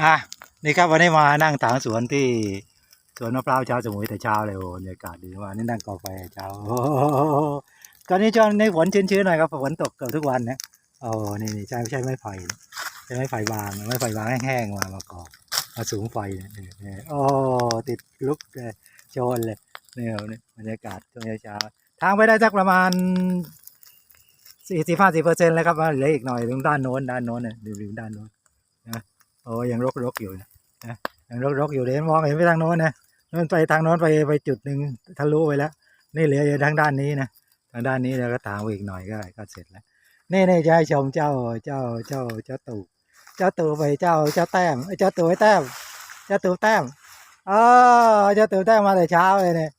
อะนี่ครับวันนี้มานั่งถางสวนที่สวนมะพร้าวเช้าสมุยแต่เช้าเลยโอ้บรรยากาศดีมากนี่นั่งกอไฟเช้าโอ้โหตอนนี้ช่วงในฝนชื้นๆหน่อยครับฝนตกเกือบทุกวันนะโอ้นี่นี่ใช่ใช่ไม้ไผ่ใช่ไม้ไผ่บางไม้ไผ่บางแห้งๆมามากอกมาสูงไฟเนี่ยโอ้ติดลุกเลยโชนเลยเนี่ยบรรยากาศช่วงเช้าทางไปได้สักประมาณสี่สิบห้าสิบเปอร์เซ็นต์แล้วครับเหลืออีกหน่อยตรงด้านโน้นด้านโน้นเนี่ยริมๆด้านโน้นนะ โอ้ยังรกรกอยู่นะยังรกรกอยู่เดี๋ยวมองเห็นไปทางโน้นนะโน้นไปทางโน้นไปไปจุดหนึ่งทะลุไปแล้ว นี่เหลืออยู่ทางด้านนี้นะทางด้านนี้แล้วก็ทางไปอีกหน่อยก็ก็เสร็จแล้วนี่นี่จะให้ชมเจ้าเจ้าเจ้าเจ้าตู่เจ้าตู่ไปเจ้าเจ้าแต้มเจ้าตู่ไอ้แต้มเจ้าตู่แต้มเออเจ้าตู่แต้มมาแต่เช้าเลยเนี่ย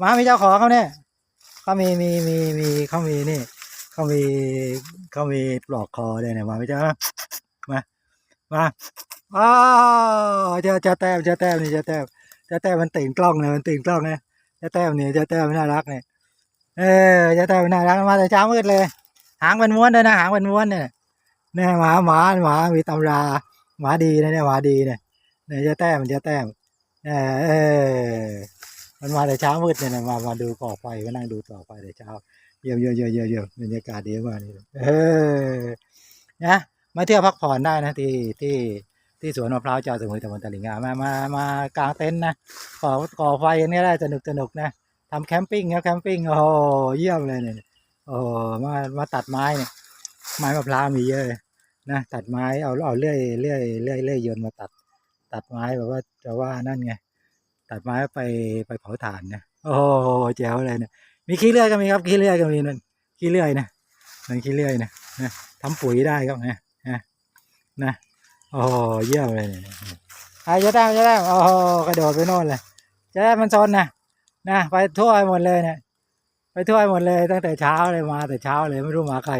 มามีเจ้าของเขาเนี่ยเขามีมีมีมีเขามีนี่เขามีเขามีปลอกคอเลยเนี่ยมาไมีเจ้ามา มาอ้าวเจ้าเจ้าแต้มเจ้าแต้มนี่เจ้าแต้มเจ้าแต้มมันตื่นกล้องเลยมันตื่นกล้องนะเจ้าแต้มนี่เจ้าแต้มน่ารักเนี่ยเออเจ้าแต้มน่ารักมาแต่เช้ามืดเลย หางเป็นม้วนเลยนะหางเป็นม้วนเนี่ยเนี่หมาหมาหมามีตำราหมาดีนะเนี่ยหมาดีเนี่ยเนี่ยเจ้าแต้มเจ้าแต้มเออเออมันมาแต่เช้ามืดเนี่ยมามาดูก่อไฟมานั่งดูก่อไฟแต่เช้าเยี่ยมเยี่ยมเยี่ยมเยี่ยมเยี่ยมบรรยากาศดีมากนี่เออนะ มาเที่ยวพักผ่อนได้นะที่ที่ที่สวนมะพร้าวเจ้าสมุยตำบลตลิ่งงามมามามากางเต็นท์นะก่อก่อไฟอย่างนี้ได้สนุกสนุกนะทำแคมปิ้งครับแคมปิ้งโอ้เยี่ยมเลยเนี่ยโอ้มามาตัดไม้เนี่ยไม้มะพร้าวมีเยอะเลยนะตัดไม้เอาเอาเลื่อยเลื่อยเลื่อยเลื่อยยนมาตัด ตัดไม้แบบว่าจะว่านั่นไงตัดไม้ไปไปเผาถ่านนะโอ้แจ๋วเลยเนี่ยมีขี้เลื่อยก็มีครับขี้เลื่อยก็มีนั่นขี้เลื่อยนะนั่นขี้เลื่อยนะนะทำปุ๋ยได้ครับนะ นะโอ้โหเยี่ยมเลยเนี่ยอ้จะได้จะได้โอ้โหกระโดดไปโน่นเลยจะได้มันซนนะนะไปทั่วหมดเลยเนี่ยไปทั่วหมดเลย ตั้งแต่เช้าเลยมาแต่เช้าเลยไม่รู้มาใคร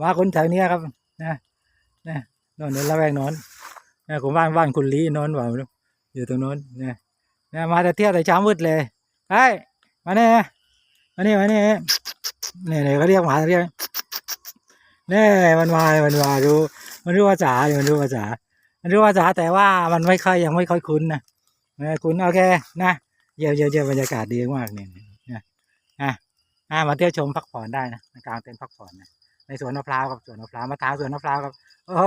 มาคนแถวเนี้ยครับ นะนะน่นนี่ละแวกน้นนะผมบ้านบ้านคุณลีน้นว่าอยู่ตรงโน้นนี่ยนะมาแต่เที่ยวแต่เช้ามืดเลยไอ้มาเนี่ยมาเนี่ยมานี่เนี่ยเนี่ยเขาเรียกหมาเรียกเนี่ยมันมา มันมาดู มันรู้ภาษาอยู่มันรู้ภาษา มันรู้ภาษาแต่ว่ามันไม่ค่อยยังไม่ค่อยคุ้นนะไม่คุ้นโอเคนะเยี่ยมเยี่ยมเยี่ยมบรรยากาศดีมากเนี่ยนะอะอะมาเที่ยวชมพักผ่อนได้นะกลางเต็นท์พักผ่อนนะในสวนมะพร้าวกับสวนมะพร้าวมาทางสวนมะพร้าวครับโอ้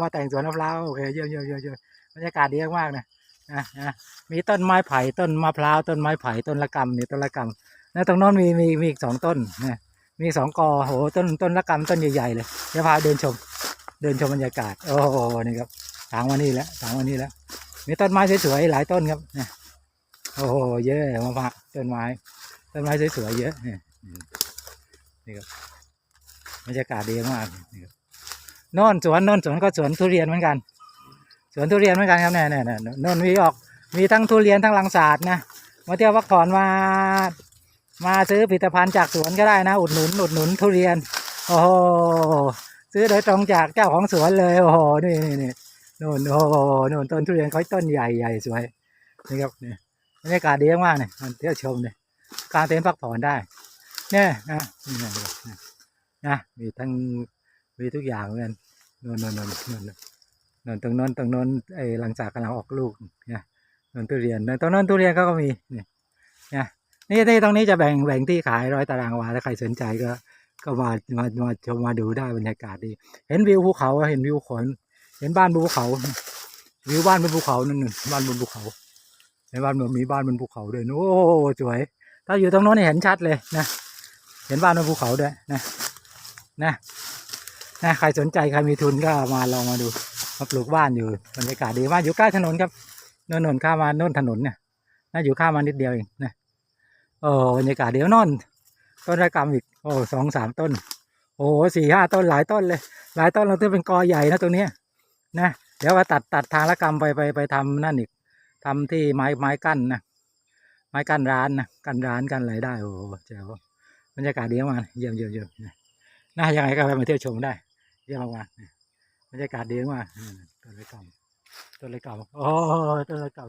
มาแต่งสวนมะพร้าวโอเคเยี่ยมเยี่ยมเยี่ยมเยี่ยมบรรยากาศดีมากนะนะนะมีต้นไม้ไผ่ต้นมะพร้าวต้นไม้ไผ่ต้นละกำนี่ต้นละกำแล้วตรงโน้นมีมีมีอีกสองต้นนะมีสองกอโหต้นต้นละกำต้นใหญ่ๆเลยเดี๋ยวพาเดินชม เดินชมบรรยากาศ โอ้โหนี่ครับถางวันนี้แล้วถางวันนี้แล้ว มีต้นไม้สวยๆหลายต้นครับนโอ้โหเยอะมากต้นไม้ ต้นไม้สวยๆเยอะนี่นี่ครับบรรยากาศดีมากนี่ครับน่นสวนน่นสวนก็สวนทุเรียนเหมือนกัน สวนทุเรียนเหมือนกันครับเนี่ยเนี่ยนี่น่นมีออกมีทั้งทุเรียนทั้งลังสาดนะมาเที่ยวพักผ่อนมามาซื้อผลิตภัณฑ์จากสวนก็ได้นะ อุดหนุนอุดหนุนทุเรียน โอ้โห ซื้อโดยตรงจากเจ้าของสวนเลยโอ้โหนี่นี่นี่นู่นโอ้โหนู่นต้นทุเรียนเขาต้นใหญ่ใหญ่สวยนี่ครับนี่บรรยากาศดีมากเนี่ยมันเที่ยวชมเนี่ยกลางเต็นท์พักผ่อนได้ เนี่ยนะนี่นะนะนะมีทั้งมีทุกอย่างเหมือนนนู่นนู่นนู่นนู่นนู่นตรงน้นตรงน้นไอ้หลังจากกำลังออกลูกเนี่ยนู่นทุเรียนตรงโน้นทุเรียนเขาก็มีเนี่ยเนี่ยนี่ที่ตรงนี้จะแบ่งแบ่งที่ขายร้อยตารางวาถ้าใครสนใจก็ ก็มามามาชมมาดูได้บรรยากาศดี เห็นวิวภูเขาเห็นวิวขนเห็นบ้านบนภูเขาวิวบ้านบนภูเขานั่นน่ะบ้านบนภูเขาในบ้านมันมีบ้านบนภูเขาด้วยโอ้สวย ถ้าอยู่ตรงโน้นเห็นชัดเลยนะเห็นบ้านบนภูเขาด้วยนะนะนะใครสนใจใครมีทุนก็มาลองมาดูมาปลูกบ้านอยู่บรรยากาศดีมากอยู่ใกล้ถนนครับโน่นโน่นข้ามาโน่นถนนเนี่ยน่าอยู่ข้ามมานิดเดียวเองนะโอ้บรรยากาศเดี๋ยวนอนต้นระกำอีก โอ้สองสามต้น โอ้สี่ห้าต้นหลายต้นเลย หลายต้นเราต้องเป็นกอใหญ่นะตรงนี้นะเดี๋ยวว่าตัดตัดทางละกรรมไปไปไปทำนั่นอีกทำที่ไม้ไม้กั้นนะไม้กั้นร้านนะกั้นร้านกั้นอะไรได้โอ้เจ๋วบรรยากาศดีมากเยี่ยมเยี่ยมเยี่ยมน่ายังไงก็ไปมาเที่ยวชมได้ เยี่ยมมากบรรยากาศดีมากต้นละกรรมต้นละกรรมโอ้ต้นละกรรม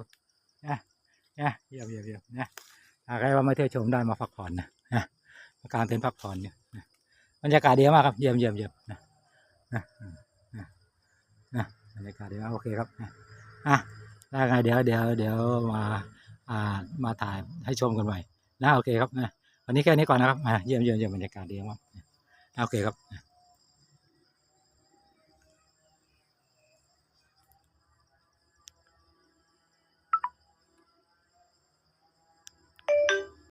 นะนะเยี่ยมเยี่ยมเยี่ยมนะใครว่ามาเที่ยวชมได้มาพักผ่อนนะนะ กลางเต็นท์พักผ่อนเนี่ยนะบรรยากาศดีมากครับเยี่ยมเยี่ยมเยี่ยมนะนะนะนะบรรยากาศดีมากโอเคครับนะอะได้ไงเดี๋ยวเดี๋ยวเดี๋ยวมาอ่ามาถ่ายให้ชมกันใหม่นะโอเคครับนะวันนี้แค่นี้ก่อนนะครับอะเยี่ยมเยี่ยมเยี่ยมบรรยากาศดีมากโอเคครับ